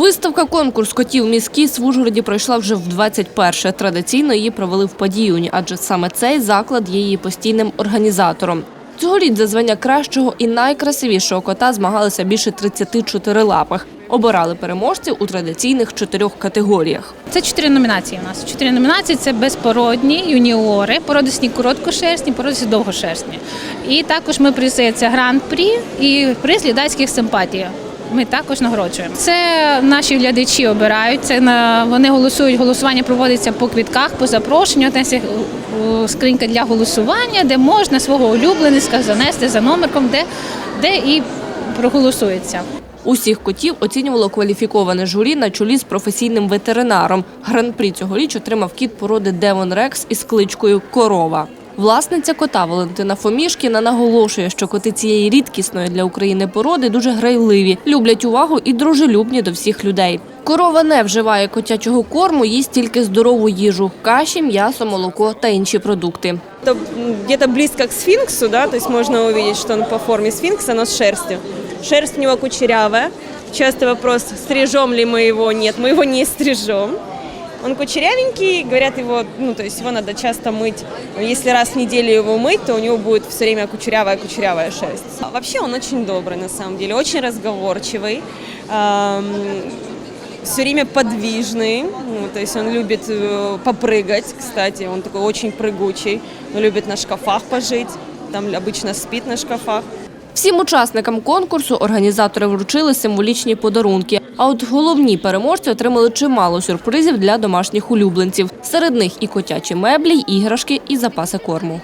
Виставка конкурс котів міськіс в Ужгороді пройшла вже в 21-ше. Традиційно її провели в Падіюні, адже саме цей заклад є її постійним організатором. Цьогоріч за звання кращого і найкрасивішого кота змагалися більше 34 лапах. Обирали переможців у традиційних чотирьох категоріях. Це чотири номінації у нас. Чотири номінації це безпородні, юніори, породисні короткошерстні, породисні довгошерстні. І також ми призи це гран-прі і приз глядацьких симпатій. Ми також нагороджуємо. Це наші глядачі обирають. Це на вони голосують. Голосування проводиться по квітках, по запрошенню. Нас є скринька для голосування, де можна свого улюбленицька занести за номерком, де, де і проголосується. Усіх котів оцінювало кваліфіковане журі на чолі з професійним ветеринаром. Гран-прі цьогоріч отримав кіт породи Девон Рекс із кличкою Корова. Власниця кота Валентина Фомішкіна наголошує, що коти цієї рідкісної для України породи дуже грайливі, люблять увагу і дружелюбні до всіх людей. Корова не вживає котячого корму, їсть тільки здорову їжу – каші, м'ясо, молоко та інші продукти. Это м, где-то близко к сфинксу, да, то есть можно увидеть, что он по форме сфинкса, но с шерстью. Шерсть у него кучерявая. Часто вопрос, стрижем ли мы его? Нет, мы его не стрижем. Он кучерявенький, говорят его, ну, то есть его надо часто мыть. Если раз в неделю его мыть, то у него будет все время кучерявая-кучерявая шерсть. А вообще он очень добрый, на самом деле, очень разговорчивый. все время подвижный, ну, то есть он любит э, попрыгать, кстати, он такой очень прыгучий, он любит на шкафах пожить, там обычно спит на шкафах. Всім учасникам конкурсу організатори вручили символічні подарунки. а от головні переможці отримали чимало сюрпризів для домашніх улюбленців. Серед них і котячі меблі, іграшки, і запаси корму.